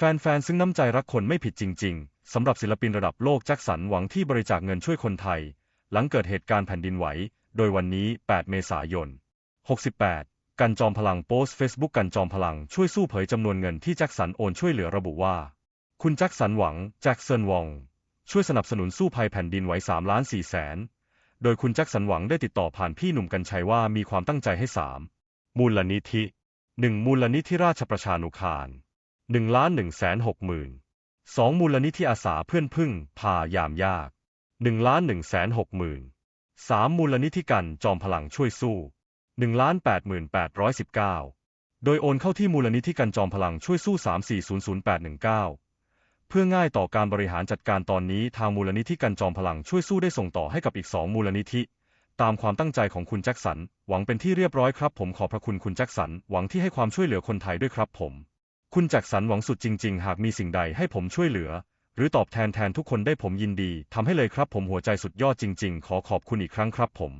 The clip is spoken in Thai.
แฟนๆ ซึ่งน้ำใจรักคนไม่ผิดจริง ๆ สำหรับศิลปินระดับโลกแจ็คสันหวังที่บริจาคเงินช่วยคนไทย หลังเกิดเหตุการณ์แผ่นดินไหว โดยวันนี้ 8 เมษายน 68 กันจอมพลังโพสต์เฟซบุ๊กกันจอมพลังช่วยสู้เผยจำนวนเงินที่แจ็คสันโอนช่วยเหลือระบุว่า คุณแจ็คสันหวังแจ็คสันวอง ช่วยสนับสนุนสู้ภัยแผ่นดินไหว3ล้าน4แสน โดยคุณแจ็คสันหวังได้ติดต่อผ่านพี่หนุ่มกัญชัยว่ามีความตั้งใจให้ 3 มูลนิธิ 1 มูลนิธิราชประชานุคาร 1ล้าน1แสน6หมื่น2มูลนิธิอาสาเพื่อนพึ่งพายามยาก1ล้าน1แสน6หมื่น3มูลนิธิกันจอมพลังช่วยสู้1ล้าน8หมื่น819 โดยโอนเข้าที่มูลนิธิกันจอมพลังช่วยสู้ 3400819 เพื่อง่ายต่อการบริหารจัดการตอนนี้ทางมูลนิธิกันจอมพลังช่วยสู้ได้ส่งต่อให้กับอีก 2 มูลนิธิ ตามความตั้งใจของคุณแจ็คสัน หวังเป็นที่เรียบร้อยครับผมขอบพระคุณคุณแจ็คสัน หวังที่ให้ความช่วยเหลือคนไทยด้วยครับผม คุณจักสันหวังสุดจริง ๆ หากมีสิ่งใดให้ผมช่วยเหลือ หรือตอบแทนแทนทุกคนได้ผมยินดีทำให้เลยครับผมหัวใจสุดยอดจริง ๆ ขอขอบคุณอีกครั้งครับผม